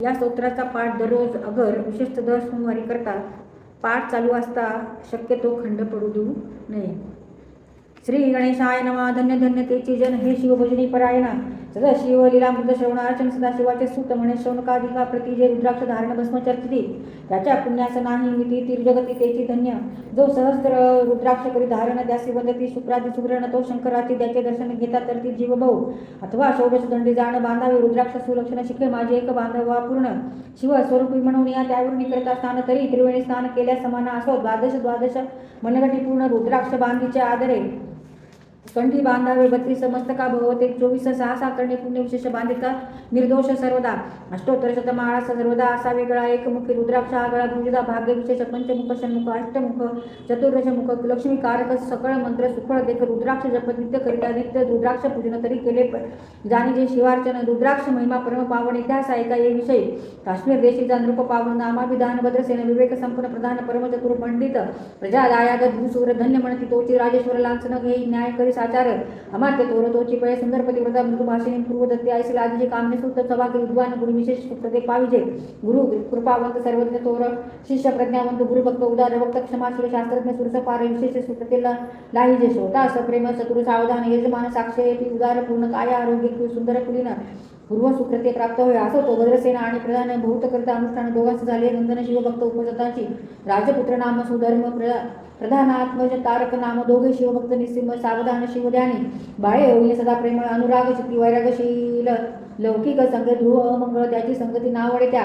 या स्तोत्राचा पाठ दररोज अगर विशेषतः दर सोमवारी करतात पाठ चालू असता शक्यतो खंड पडू देऊ नये. श्री गणेशाय नमा धन्य धन्य तेची जन हे शिवभजनी परायणा. सदा शिव लीलामृत श्रवणार्चन सदा शिवाचे सूत म्हणे शौनकाधिका प्रति जे रुद्राक्ष धारण भस्म चर्चिती. त्याच्या पुण्यास नाही मिती तिर्जगती तेची धन्य. जो सहस्त्र रुद्राक्ष करी धारण द्यासी वंदती शुक्रादी सुग्रण तो शंकराची त्याचे दर्शन घेता तर ती जीव अथवा षोडश दंडी जाण बांधावे रुद्राक्ष सुलक्षण शिखे माझे एक बांधवा पूर्ण. शिव स्वरूपी म्हणून या त्यावरून करता स्नान तरी त्रिवेणी स्नान केल्या समान असो. द्वादश द्वादश मनगटी पूर्ण रुद्राक्ष बांधीचे आदरे. कंठी बांधावे बत्तीस मस्तका भवते चोवीस सहा सहा करणे पुण्य विशेष बांधिता निर्दोष सर्वदा. अष्टोत्तर शतमाळा सर्वदा असा वेगळा एकमुखी रुद्राक्ष आगळा गुंजिता भाग्य विशेष पंचमुख षण्मुख अष्टमुख चतुर्दशमुख लक्ष्मी कारक सकळ मंत्र सुफळ देख रुद्राक्ष जप नित्य करिता नित्य रुद्राक्ष पूजन तरी केले प- जाणी जे शिवार्चन रुद्राक्ष महिमा परम पावन इतिहास ऐका ये विषयी. काश्मीर देशीचा नृप पावन नामाभिधान भद्रसेन विवेक संपन्न प्रधान परमचतुर पंडित प्रजादायाग भूसूर धन्य म्हणती तोची राजेश्वर लांछन घेई न्याय करी साचार अमात्य तोर तोची पय सुंदर पतिव्रता मृदुभाषिणी पूर्वदत्ते पूर्व दत्ते कामने सुत सभागी विद्वान गुरु विशेष प्रत्येक पाहिजे गुरु कृपावंत सर्वज्ञ तोर शिष्य प्रज्ञावंत गुरु भक्त उदार भक्त क्षमाशील शास्त्रज्ञ सुरस पार विशेष सुप्रतेल लाहिजे श्रोता सप्रेम चतुर सावधान यजमान साक्षी उदार पूर्ण काय आरोग्य सुंदर कुलीन। पूर्व सुकृत्य प्राप्त होय. असो तो भद्रसेना आणि प्रधान भूतकर्ता अनुष्ठान दोघांचे झाले. नंदन शिवभक्त उपजताची राजपुत्र नाम सुधर्म प्र प्रधानात्मज तारक नाम दोघे शिवभक्त निसिंह सावधान शिवध्यानी. बाळे होईल सदा प्रेमळ अनुराग चित्ती वैरागशील लौकिक संग ध्रुव अमंगळ त्याची संगती नावडे त्या.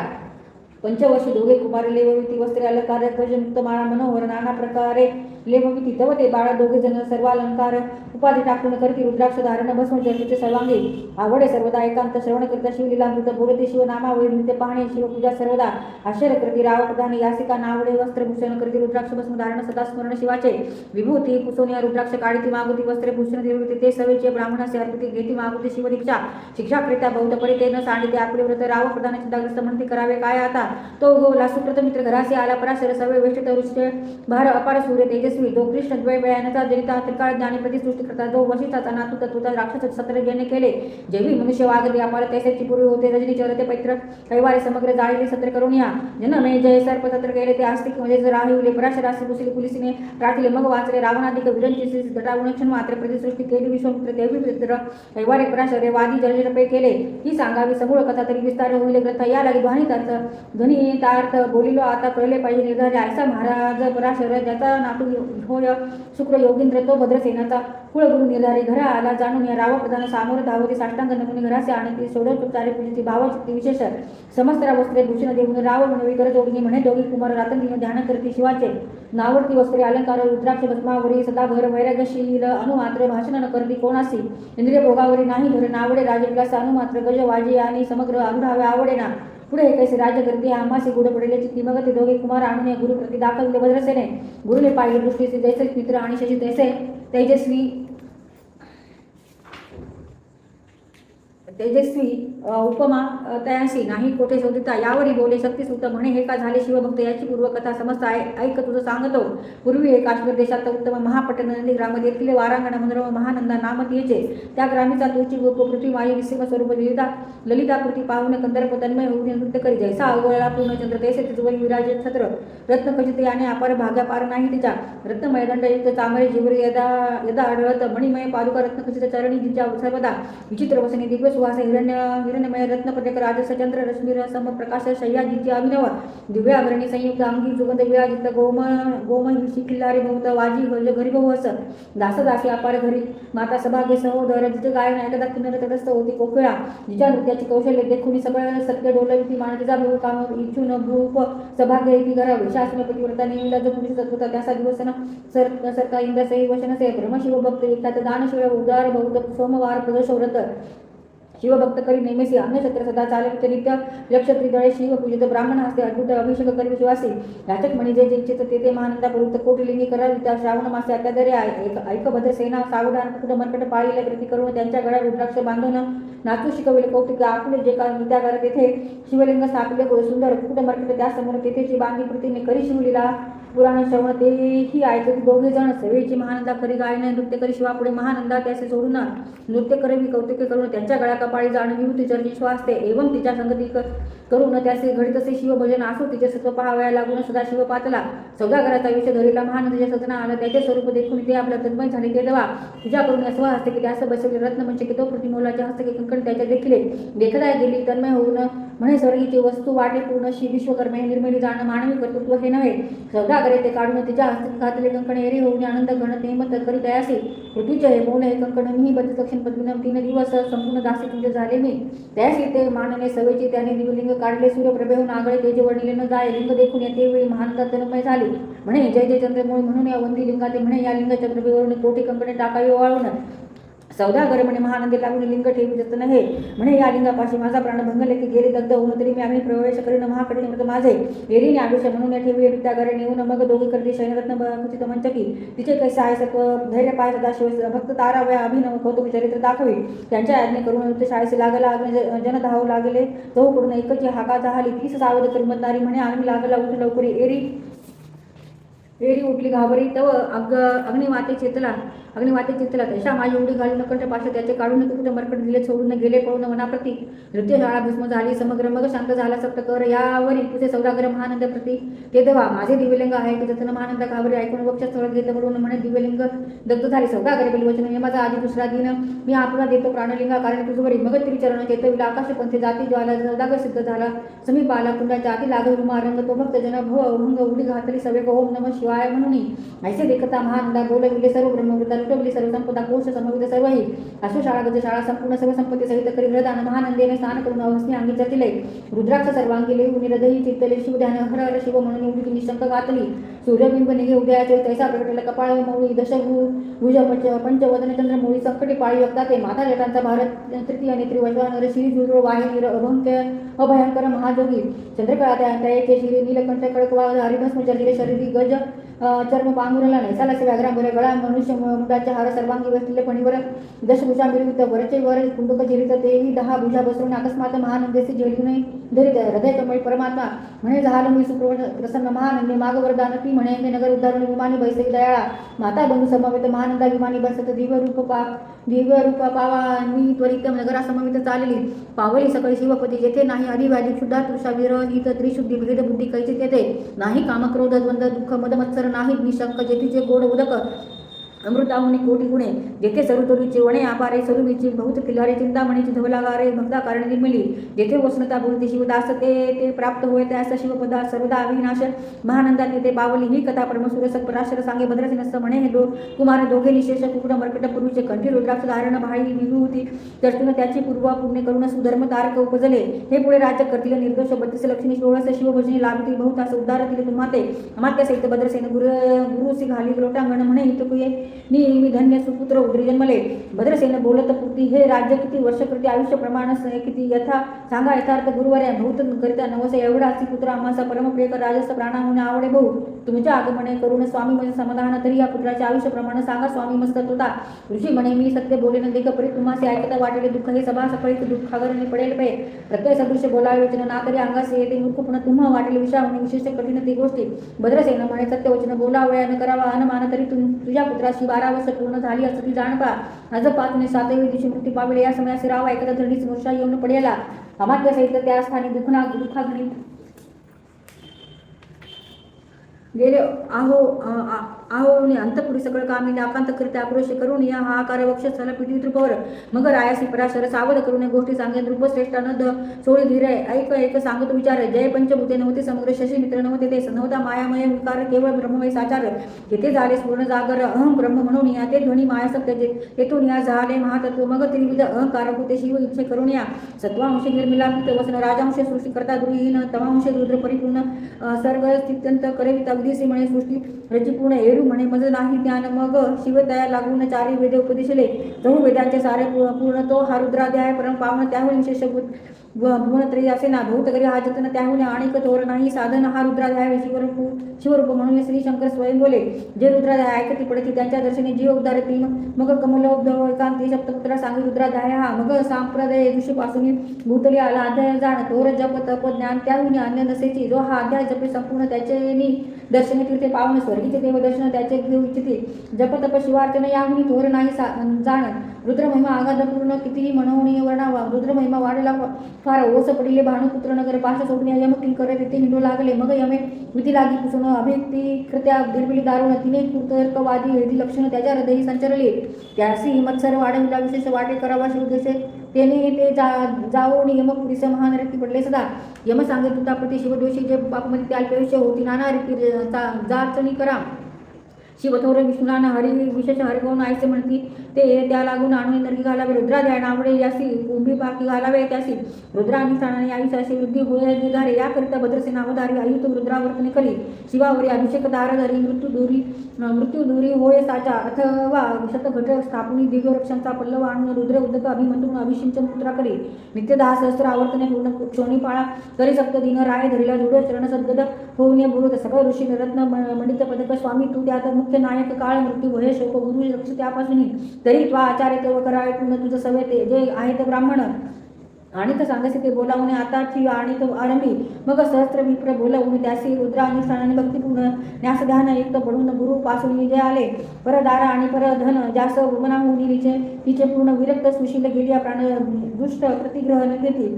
पंचवर्षी दोघे कुमार लेवविती वस्त्रे अलंकार गजमुक्त माळा मनोहर नाना प्रकारे लेवविती तव ते बाळा दोघे जण सर्व अलंकार उपाधी टाकून करती रुद्राक्ष धारण भस्म चर्चेचे सर्वांगी. आवडे सर्वदा एकांत श्रवण करता शिवलीलामृत बोलते शिव नामावळी नृत्य पाहणे शिवपूजा सर्वदा. आश्चर्य करती राव प्रधान यासिका नावडे वस्त्रभूषण करती रुद्राक्ष भस्म धारण सदा स्मरण शिवाचे. विभूती पुसोनिया रुद्राक्ष काढिती मागुती वस्त्रे भूषण ते सवेचे ब्राह्मणाचे अर्पिती घेती मागुती शिवदीक्षा. शिक्षाकरिता बौद्ध परी ते न सांडिते आपले व्रत राव प्रधान चिंताग्रस्त म्हणते करावे काय आता? तो गो लासुप्रत मित्र घरासी आला पराशर सर्व वेष्ट तरुष्य भार अपार सूर्य तेजस्वी जो कृष्ण द्वैवयानाचा वेळानचा जनिता त्रिकाळ ज्ञानीपती प्रतिसृष्टी करता जो वशिष्ठाचा नातू तत्वता राक्षस सत्र ज्याने केले. जेवी मनुष्य वागले आम्हाला तैसेची पूर्वी होते. रजनी चरते पैत्र कैवारे समग्र जाळीले सत्र करून या. जन मे जय सर्प सत्र केले. ते आस्तिक म्हणजे राहिवले पराशरासी पुसले पुलिसीने राखले. मग वाचले रावणाधिक विरंची घटावून मात्र प्रतिसृष्टी केली. विश्वमित्र देवी मित्र कैवारे पराशरे वादी जलजरपे केले. ही सांगावी समूळ कथा तरी विस्तार होईल. ग्रंथ या लागी ध्वनी अर्थ ध्वनी तार्थ बोलिलो. आता कळले पाहिजे निर्धार. ऐसा महाराज पराशर ज्याचा नातू होय शुक्र योगींद्र तो भद्रसेनाचा कुळगुरु निर्धारे. घरा आला जाणून या रावप्रधान सामोर धावती. साष्टांग नमुने घरासे आणि ती सोडोपचारे पूजेची भावचित्ती विशेष समस्त वस्त्रे भूषण देऊन राव म्हणवी कर जोडणी म्हणे दोघी कुमार रातंदीने ध्यान करती शिवाचे. नावडती वस्त्रे अलंकार रुद्राक्ष भस्मावरी सदाभर वैराग्यशील अनुमात्र भाषण न करती कोणासी इंद्रिय भोगावरी नाही भर नावडे राजविलास अनुमात्र गज वाजे आणि समग्र आगुढावे आवडे ना पुढे कैसे राज्य करते गुढ पडले चित्ती मग ते दोघे कुमार आणून या गुरु प्रति दाखवले भद्रसेने गुरुने पाहिले दृष्टीचे जैसे मित्र आणि शशी तैसे तेजस्वी तेजस्वी उपमा तयासी नाही कोठे शोधिता यावरी बोले शक्तिसुत म्हणे हे का झाले शिवभक्त? याची पूर्वकथा समस्त आहे ऐक तुझं सांगतो. पूर्वी हे काश्मीर देशात उत्तम महापट्टण नदी ग्राम येथील वारांगण मनोरम महानंदा नामतीयेचे त्या ग्रामीचा तुळची गोप पृथ्वी माई निसिंह स्वरूप लिहिता ललिताकृती पाहून कंदर्प तन्मय होऊन नृत्य करी जैसा अवगळला पूर्णचंद्र तैसे तिजवरी विराज छत्र रत्न याने आणि अपार भाग्या पार नाही तिच्या. रत्नमय दंडयुक्त चामरे जिवरी यदा यदा आढळत मणिमय पादुका रत्नखचित चरणी तिच्या सर्वदा विचित्र वसने दिग्वस सुवास हिरण्य हिरण्यमय रत्नपदक राजस चंद्र रश्मीर सम प्रकाश शय्या अभिनव दिव्य अग्रणी संयुक्त अंगी जुगंध विराजित गोम गोम हिशी किल्लारी भोवत वाजी भज घरी बहु अस दास दासी अपार घरी माता सभागे सहोदर जिथे गायन ऐकदा किन्नर तटस्थ होती कोकिळा. जिच्या नृत्याची कौशल्य देखून सगळं सत्य डोलविती मानतीचा तिचा काम इच्छून भूप सभाग्य ती घरावी शासन पतिव्रता जो पुरुष होता त्याचा दिवसन सर सरका इंद्रसही वशनसे ब्रह्मशिव भक्त एकात दानशिव उदार भौत सोमवार प्रदोष व्रत. शिवभक्त करी नेमेसी अन्नक्षत्र सदा चालवित नित्य लक्ष त्रिदळे शिव पूजित ब्राह्मण हस्ते अद्भुत अभिषेक करी विश्वासी याचक म्हणजे जे जिंचित ते ते महानंदा प्रवृत्त कोटिलिंगी करावी त्या श्रावण मासे अत्यादरे ऐक ऐकभद्र सेना सावधान कुट मनकट पाळीले कृती करून त्यांच्या गळ्यात रुद्राक्ष बांधून नाचू शिकविले कौतुक आपले जे का त्या घरात तेथे शिवलिंग स्थापिले सुंदर कुट मर्कट त्यासमोर तेथेची बांधी कृतीने करी शिवलीला. पुराण ही ऐकत दोघे जण सेवेची महानंदा खरी गायने नृत्य करी शिवा पुढे महानंदा त्याचे सोडून नृत्य करवी कौतुके करून त्यांच्या गळ्या कपाळी जाण विभूती चरणी श्वास ते एवं तिच्या संगती क- करून त्याचे घडीत असे शिवभजन असो तिचे सत्व पहावया लागून सदा शिव पातला सौदागराचा विषय धरीला महानंदाच्या सजना आला त्याचे स्वरूप देखून ते आपल्या तन्मय झाले. ते देवा तुझ्या करून या स्वहस्तकी त्यास बसवले. रत्न म्हणजे की तो प्रतिमोलाच्या हस्तके कंकण त्याच्या देखिले. देखता गेली तन्मय होऊन म्हणे स्वर्गीची वस्तू वाटे पूर्ण श्री विश्वकर्मे निर्मिली जाणं मानवी कर्तृत्व हे नव्हे. सौदागरे ते काढून तिच्या हस्तकी घातले कंकण एरी होऊन आनंद गण नेमत करी असे. पृथ्वीचे हे मौन हे कंकण मी बद्ध दक्षिण पद्मिनम तीन दिवस संपूर्ण दासी तुझे झाले मी. त्यास ते मानने सवेचे त्याने दिवलिंग काढले. सूर्यप्रभेहून आगळे तेज वर्णिले न जाय लिंग देखून येते वेळी महानता तनमय झाली. म्हणे जय जय चंद्रमूळ. म्हणून या वंदी लिंगाते म्हणे या लिंग चंद्रभेवरून कोटी कंकणे टाकावी चौदा घर म्हणे महानंदी लागून लिंग ठेवी जतन हे म्हणे या लिंगापाशी माझा प्राण भंगले की गेले दग्ध होऊन तरी मी आम्ही प्रवेश करीन महाकडे मृत माझे. एरीने आयुष्य म्हणून या ठेवी त्या घरे नेऊन मग दोघी करते शयनरत्न कुचित मंचकी. तिचे कैसे आहे सत्व धैर्य पाय सदाशिव भक्त ताराव्या अभिनव कौतुक चरित्र दाखवी. त्यांच्या आज्ञे करून ते शाळेचे लागला अग्नी जन धावू लागले. तो कडून एकच हाका झाली तीस सावध करमतणारी म्हणे आम्ही लागला उठ लवकर. एरी एरी उठली घाबरी तव अग अग्निमाते चेतला अग्निवाती चेतला तशा माझी उडी घालून नकंठ पाशा त्याचे काढून कुठे मरकट दिले सोडून गेले पळून मनाप्रती. नृत्यशाळा भस्म झाली समग्र मग शांत झाला सप्त कर. यावरी तुझे सौदागर महानंद प्रती. ते देवा माझे दिव्यलिंग आहे की जतन महानंद घाबरी ऐकून वक्ष स्थळ घेत म्हणून म्हणे दिव्यलिंग दग्ध झाले. सौदागर बिलवचन हे माझा आधी दुसरा दिन. मी आपला देतो प्राणलिंगा कारण तुझवरी मग तरी चरण चेतविला आकाश पंथे जाती ज्वाला सौदागर सिद्ध झाला. समीप आला कुंडाच्या आती लागल उमा रंग तो भक्त जन भव भंग उडी घातली सवे ओम नम शिवाय म्हणून ऐसे देखता महानंदा बोलविले सर्व ब्रह्मवृद्धा लुटवली सर्व संपदा कोश समवित सर्व ही. अशो शाळा गज शाळा संपूर्ण सर्व संपत्ती सहित करी हृदान महानंदेने स्नान करून अवसनी अंगी जटिले. रुद्राक्ष सर्वांगी लेऊ निरदही चित्तले शिवध्यान हर हर शिव म्हणून निवडी निशंक गातली. सूर्यबिंब निघे उदयाचे तैसा प्रकटला कपाळ मौळी दशभू भुज पंच पंचवदन चंद्र मोळी संकटी पाळी योगता ते माता जटांचा भारत तृतीय आणि वैश्वानर श्री जुजो वाहिनी अभंक्य अभयंकर महाजोगी. चंद्रकळा त्या श्री नीलकंठ कडकवा हरिभस्म चर्जिले शरीरी गज चर्म पांघुरला नैसाला से व्याघ्रांबरे गळा मनुष्य मु- मुंडाचे हार सर्वांगी बसलेले फणीवर दशभुजा मिळवित वरचे वर कुंडुक झिरित तेही दहा भुजा बसवून अकस्मात महानंदेचे झेडून धरित हृदय परमात्मा म्हणे झालं मी सुप्रवण प्रसन्न महानंदे मागवरदान ती म्हणे मी नगर उद्धारण विमानी बैसे दयाळा. माता बंधू समवेत महानंदा विमानी बसत दिव्य रूप पा दिव्य पावानी त्वरित नगरा चालली. पावली सकळी शिवपती जेथे नाही अधिव्याधी क्षुद्धा तृषा विरहित त्रिशुद्धी भेद बुद्धी कैचित येते नाही कामक्रोध द्वंद्व दुःख मदमत्सर नाही निशंक जेथीचे गोड उदक. अमृतामुनी कोटी गुणे जेथे सरुतरीचे वणे आपारे सरुवीची बहुत किल्लारे चिंतामणीची धवलागारे भक्ता कारण निर्मिली जेथे वसनता बोलते शिवदास ते ते प्राप्त होय त्यास शिवपदा सर्वदा अविनाश महानंदाने ते पावली ही कथा परमसुर सत्पराशर सांगे भद्रसिनस्थ म्हणे हे दो कुमार दोघे निशेष कुकुट मर्कट पूर्वीचे कंठी रुद्राक्ष धारण भाई निवृत्ती त्यातून त्याची पूर्वा पूर्ण करून सुधर्म तारक उपजले हे पुढे राज्य करतील निर्दोष बत्तीस लक्ष्मी षोळस शिवभजनी लाभतील बहुतास उद्धारतील तुम्हा ते अमात्य सहित भद्रसेन गुरु गुरुसी घाली लोटांगण म्हणे हितकुये मी मी धन्य सुपुत्र उदरी जन्मले. भद्रसेन बोलत पुरती हे राज्य किती वर्ष कृती आयुष्य प्रमाण किती यथा सांगा यथार्थ गुरुवर्या भूत करिता नवस एवढा असी पुत्र आम्हाचा परमप्रियकर प्राणाहून आवडे भाऊ. तुमच्या आगमने करून स्वामी म्हणजे समाधान तरी या पुत्राचे आयुष्य प्रमाण सांगा स्वामी मस्त होता ऋषी म्हणे मी सत्य बोले न देख परी तुम्हाला ऐकता वाटेले दुःख हे सभा सफळीत दुःखागरणे पडेल पे. प्रत्यय सदृश्य बोलावे वचन ना तरी अंगास येते मूर्खपण तुम्हा वाटेल विषावणे विशेष कठीण ती गोष्टी. भद्रसेन म्हणे सत्य वचन बोलावया न करावा अनमान तरी तुझ्या पुत्राशी बारा वर्ष पूर्ण झाली असं ती जाण आज पाचने सातवी दिवशी मृत्यू पावले या समयास राव एखादा धरणीच मूर्षा येऊन पडेला. अमात्य सहित त्या स्थानी दुखना दुखाग्नी गेले. आहो आ- आहो आणि अंतपुरी सगळं कामी आकांत करीत आक्रोश करून या हाकार वक्ष झाला पृथ्वी तृपवर मग रायासी पराशर सावध करून गोष्टी सांगे नृप श्रेष्ठ नद सोळी धीर ऐक ऐक सांगतो विचार. जय पंचभूते नव्हते समग्र शशी मित्र नव्हते ते नव्हता मायामय विकार केवळ ब्रह्ममय साचार येथे झाले पूर्ण जागर अहम ब्रह्म म्हणून या. ते ध्वनी माया सत्य तेथून या झाले महातत्व. मग त्रिविध अहंकार होते शिव इच्छे करून या. सत्वांश निर्मिला वसन राजांश सृष्टी करता दुर्हीन तमांश रुद्र परिपूर्ण सर्व स्थित्यंत करविता विधीसी म्हणे सृष्टी रचिपूर्ण एरू म्हणे मज नाही ज्ञान मग शिवतया लागून चारी वेद उपदेशले चहू वेदांचे सारे पूर्ण तो हा रुद्राध्याय परम पावन त्याहून विशेष भूत भुवनत्रयी असे ना भौतकरी हा जतन त्याहून आणिक थोर नाही. साधन हा रुद्राध्याय शिवरूप शिवरूप म्हणून श्री शंकर स्वयं बोले. जे रुद्राध्याय ऐकती पडती. त्यांच्या दर्शनी जीव उद्धारती मग कमलोभ्य एकांती सप्तपुत्रा सांगी रुद्राध्याय हा. मग सांप्रदाय ऋषीपासून भूतली आला. अध्याय जाण थोर जप तप ज्ञान त्याहून अन्य नसेची. जो हा अध्याय जपे संपूर्ण त्याचे दर्शने तीर्थे पावन स्वर्गीचे देवदर्शन त्याचे घेऊ इच्छिते. जप तप शिवार्चन याहून थोर नाही सा- जाण रुद्रमहिमा आघातपूर्ण कितीही मनोहणीय वर्णावा रुद्रमहिमा वाढला फार ओस पडिले भानुपुत्र नगर पाश सोडणे यम किंकर तेथे हिंडू लागले. मग यमे विधी लागी पुसून अभिक्ती कृत्या दिरबिली दारुण तिने कुतर्कवादी वेदी लक्षण त्याच्या हृदयी संचरले. त्यासी मत्सर वाढविला विशेष वाटे करावा शिवदेशे तेने ते जा जाओ यम पुरीस महान रक्ती पडले सदा. यम सांगे तुता प्रति शिवदोषी जे पापमध्ये त्या अल्पयुष्य होती नाना रीती जाचणी करा. शिवथोर विष्णुला हरी विशेष हरिगोण आयसे म्हणती ते त्या लागून आणून नरकी घालावे रुद्रा ध्यान आवडे यासी कुंभी पाकी घालावे त्यासी. रुद्रानी स्थानाने आईस अशी वृद्धी होय निधारे याकरिता भद्रसेना अवधारी आयुत रुद्रावर्तने करी. शिवावरी अभिषेक दारधरी मृत्यू दूरी मृत्यू दुरी होय साचा अथवा शतघट स्थापनी दिव्य रक्षांचा पल्लव आणून रुद्र उदक अभिमंत्रून अभिषिंचन मुद्रा करी नित्य दहा सहस्त्र आवर्तने पूर्ण क्षोणी पाळा करी सप्त दिन राय धरिला जुड चरण सद्गद होऊन बुरुत सकळ ऋषी रत्न मंडित पदक स्वामी तू त्यात मुख्य नायक काळ मृत्यू भय शोक गुरु लक्ष त्यापासून तरी त्वा आचार्य तेव करावे पूर्ण तुझं सवय ते जे आहेत ब्राह्मण. आणि तर सांगायचे ते बोलावणे आताची आणि तो आरंभी. मग सहस्त्र विप्र बोलावून त्यासी रुद्र आणि स्थानाने भक्तीपूर्ण न्यासधान युक्त पडून गुरु पासून विजय आले. परदारा आणि परधन जास उमनाहून तिचे तिचे पूर्ण विरक्त सुशील गेली प्राण दुष्ट प्रतिग्रह न देतील.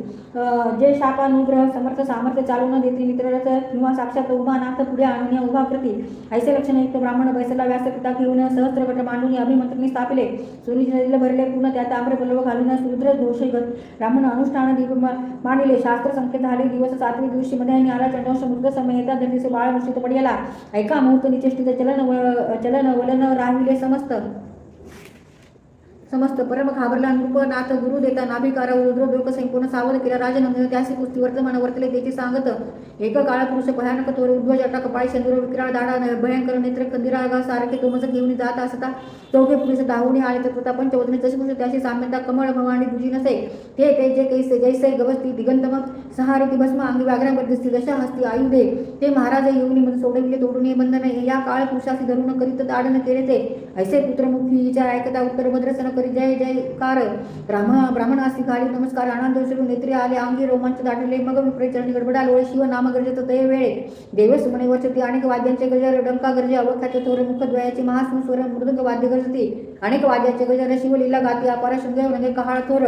जे शापानुग्रह समर्थ सामर्थ्य चालू न देतील मित्ररथ किंवा साक्षात उमानाथ पुढे आणून उभा करती ऐसे लक्षण युक्त ब्राह्मण बैसला व्यासपिता घेऊन सहस्त्रगट मांडून अभिमंत्रणी स्थापिले सुनील नदीला भरले पूर्ण त्यात आम्र पल्लव घालून रुद्र दोषगत ब्राह्मण अनु अनुष्ठान मानिले. शास्त्र संकेत झाले. दिवस सातवी दिवशी मध्ये आणि आला चंडोष मृग समेता धनीचे बाळ मुष्टित पडियाला ऐका मुहूर्त निचेष्टीचे चलन व- चलन वलन राहिले समस्त समस्त परम घाबरला नृपनाथ गुरु देता नाभिकारा रुद्र लोक संपूर्ण सावध केला. राजनंदन त्यासी कुस्ती वर्तमान वर्तले त्याची सांगत एक काळ पुरुष भयानक थोर उद्ध्वज कपाळी चंद्र विक्राळ दाडा भयंकर नेत्र कंदिरागा सारखे तोमच घेऊन जात असता चौघे पुरुष दाहुणे आले तत्वता पंचवदने जसे पुरुष त्याची साम्यता कमळ भवानी दुजी नसे ते ते जे कैसे जैसे गवस्ती दिगंतम सहारिती भस्म अंगी व्याघ्राबद्ध दशा हस्ती आयुधे ते महाराज येऊनी मन सोडविले तोडून बंधन या काळ पुरुषाशी धरून करीत दाडन केले ते. ऐसे पुत्रमुखी विचार ऐकता उत्तर भद्रसन करी जय जयकार. ब्राह्मण ब्राह्मणासी घाली नमस्कार. आनंद उचलून नेत्री आले. अंगी रोमांच दाटले. मग विपरीत गडबडा लोळे. शिव नाम गरजेत ते वेळे. देव सुमणे वर्षती. अनेक वाद्यांचे गजर डंका गरजे अवखाचे थोर मुखद्वयाचे महास्म मृदंग वाद्य गजती अनेक वाद्याचे गजर शिवलीला गाती अपार शृंग म्हणजे कहाळ थोर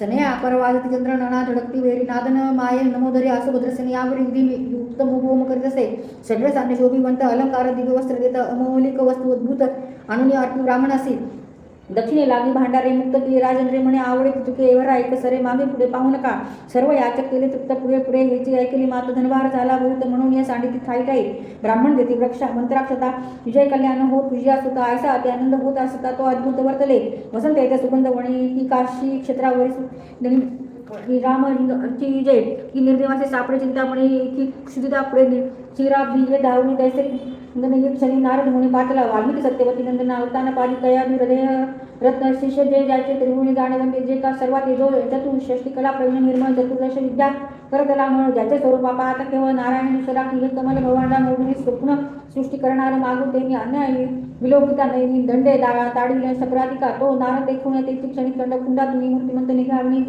सने अपार वाजती चंद्र नना धडकती वेरी नादन माये नमोदरी आसु भद्रसेने यावरी विधी युक्त मुभोम करीत असे सगळे साने शोभिवंत अलंकार दिव्य वस्त्र देत अमौलिक वस्तू अद्भुत आणून अर्पी ब्राह्मणासी दक्षिणे लागी भांडारे मुक्त केली राजेंद्रे म्हणे आवडे तुके एवढा ऐक सरे मागे पुढे पाहू नका. सर्व याचक केले तृप्त पुढे पुढे हेची ऐकली मात धनभार झाला भूत म्हणून या सांडिती ठाई ठाई ब्राह्मण देती वृक्षा मंत्राक्षता विजय कल्याण होत विजया सुता ऐसा ते आनंद होत असता तो अद्भुत वर्तले. वसंत येत्या सुगंध वणी की काशी क्षेत्रावरील की राम जय की निर्देवाचे सापडे चिंतामणी की क्षुदिता पुढे चिरा बिये दारुणी दैसे नंदन क्षणी नारद मुनी पाटला वाल्मिकी सत्यवती नंदन अवतान पाणी कया हृदय रत्न शिष्य जे जायचे त्रिभुवनी जाणवंते जे का सर्वात जो चतुर षष्टी कला प्रवीण निर्मळ चतुर्दश विद्या करतला म्हणून ज्याचे स्वरूप आता केवळ नारायण ईश्वरा की हे कमल भगवानला मोडून स्वप्न सृष्टी करणारं मागून त्यांनी अन्याय विलोकिता नैनी दंडे दा ताडी सक्रातिका तो नारद देखून ते क्षणी खंड कुंडातून मूर्तिमंत निघावणी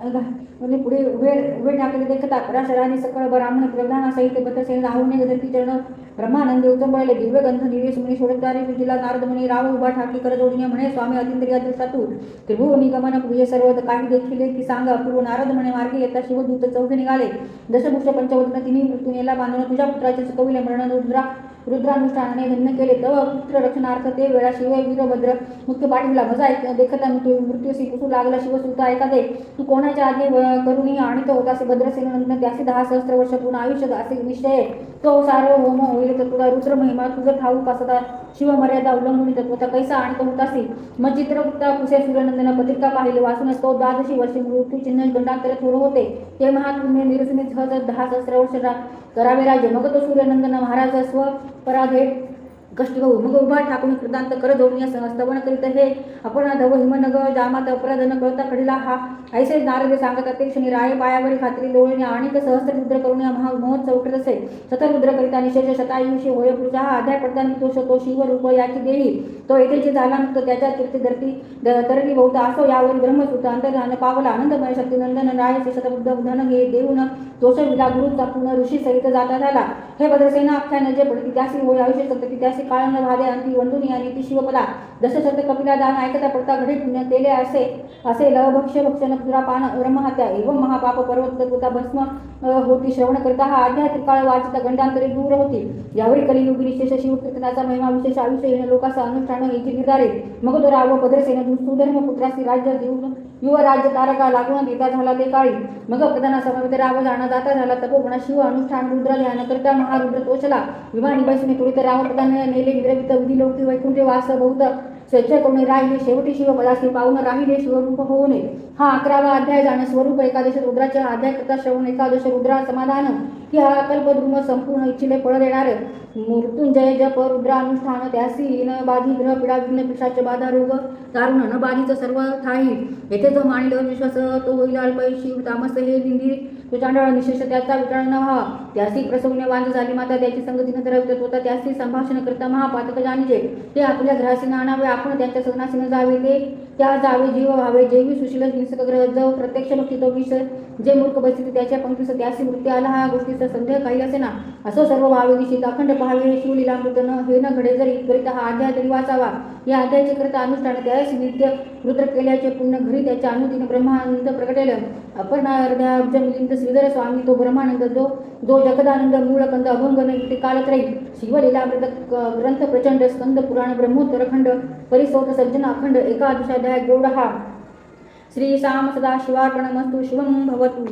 म्हणजे पुढे उभे उभे टाकले देखता पराशराने सकळ ब्राह्मण प्रधाना सहित बतसेन राहूने गदती चरण ब्रह्मानंद उत्तमळे दिव्य गंध निवेश सुमनी सोडतारे पूजिला नारद मुनी राव उभा ठाकी कर जोडणे म्हणे स्वामी अतिंद्रिया दिवसातू त्रिभुवनी गमन पूजे सर्व काही देखील की सांगा. अपूर्व नारद म्हणे मार्गे येता शिवदूत चौघे निघाले. दशभूष पंचवदन तिन्ही मृत्यूनेला बांधून तुझ्या पुत्राचे चुकविले मरण. रुद्रा रुद्रानुष्ठानाने धन्य केले. तव पुत्र रक्षणार्थ ते वेळा शिव वीरभद्र मुख्य पाठविला मजा ऐक देखता मृत्यू मृत्यूसी पुसू लागला. शिवसुद्धा ऐका दे तू कोणाच्या आज्ञे करुणी आणि तो होता असे भद्रसेन नंदन त्याचे दहा सहस्त्र वर्ष पूर्ण आयुष्य असे विषय तो सार्वभौम होईल तर तुला रुद्र महिमा तुझं ठाऊक असता शिवमर्यादा मर्यादा उल्लंघून तत्वता कैसा आणि तो होतासी मग चित्रगुप्ता कुसे सूर्यनंदन पत्रिका पाहिले वाचूनच तो द्वादशी वर्षी मृत्यू चिन्ह गंडांतर थोर होते. ते महात्म्य निरसने सहज दहा सहस्र वर्ष करावे राजे. मग तो सूर्यनंदन महाराज स्व पराधे कष्टी भाऊ मग उभा ठाकून कृतांत कर जोडून स्तवन करीत हे आपण धव हिमनग जामात अपराध न कळता कडीला हा ऐसे नारद सांगत ते क्षणी राय पायावरी खात्री लोळणे आणि सहस्त्र रुद्र करून महा महोत्सव करीत असे शतरुद्र करिता निशेष शतायुषी होय पुरुषा हा अध्याय पडताना तो तो शिव रूप याची देही. तो येथे जे झाला मुक्त त्याच्या तीर्थ धरती द- तरणी बहुत असो यावर ब्रह्मसूत्र अंतर्धान पावला आनंदमय शक्तिनंदन राय शतबुद्ध धन घे देऊन दोष विला गुरु पुन्हा ऋषी सहित जाता झाला. हे भद्रसेना आख्यान जे पडती त्यासी होय आयुष्य सत्य त्यासी काळ न व्हावे अंती वंदुनी आणि ती शिवपदा दशशत कपिला दान ऐकता पडता घडे पुण्य तेले असे असे लवभक्ष भक्ष भक्षण पुरा पान ब्रह्महत्या एवं महापाप पर्वत भस्म होती श्रवण करता हा आध्यात्मिक काळ वाचता गंडांतरे दूर होती. यावरी कलियुगी विशेष शिवकीर्तनाचा महिमा विशेष आयुष्य येणे लोकांचा अनुष्ठान याची निर्धारे. मग तो राव भद्रसेन सुधर्म पुत्रासी राज्य देऊन युव राज्य तारका लागून देता झाला ते काळी. मग प्रधाना समवेत राव जाणा जाता झाला तपोगुणा शिव अनुष्ठान रुद्र ध्यान करता महारुद्र तोचला. विमानी बसने तुरीत राव प्रधान नेले इंद्रवित विधी लोकी वैकुंठ वास बहुत स्वच्छ कोणी राहिले शेवटी शिव पदासी पाहून राहिले शिवरूप होऊ नये हा अकरावा अध्याय जाणं स्वरूप एकादश रुद्राच्या अध्याय करता श्रवण एकादश रुद्रा समाधान. की हा कल्पद्रुम संपूर्ण इच्छिले फळ देणार. मृत्युंजय जप रुद्र अनुष्ठान त्यासी न बाधी ग्रह पिडा विघ्न पिशाच बाधा रोग. दारुण न बाधीचं सर्व ठाई येथे जो मानिल विश्वास तो होईल अल्पय शिव तामस हे लिंदी तुचांडळ निशेष त्याचा विचारण हा? त्यासी प्रसंगने वाद झाली माता त्याची संगती नंतर धरवित होता त्यासी संभाषण करता महापातक जाणीजे. ते आपल्या घराशी आणावे आपण त्यांच्या सगनाशी न जावे ते. त्या जावे जीव व्हावे जेवी सुशील हिंसक ग्रह जो प्रत्यक्ष भक्ती तो विष. जे मूर्ख बसते त्याच्या पंक्तीस त्यासी मृत्यू आला हा गोष्टीचा संदेह काही असे ना असो सर्व व्हावे निश्चित अखंड पाहावे शिवलीला मृत न हे न घडे जरी त्वरित हा अध्याय तरी वाचावा. या अध्यायाचे करता अनुष्ठान त्यास नित्य रुद्र केल्याचे पुण्य घरी त्याच्या अनुदिन ब्रह्मानंद प्रकटेल. अपर्णा मिलिंद श्रीधर स्वामी तो ब्रह्मानंद जो जो जगदानंद मूळकंद अभंग नैते कालत्रयी शिवलीलामृत ग्रंथ प्रचंड स्कंद पुराण ब्रह्मोत्तर खंड परिसोत सज्जन अखंड एकादशाध्याय गौड हा श्री साम सदा शिवार्पणमस्तु शिवं भवतु.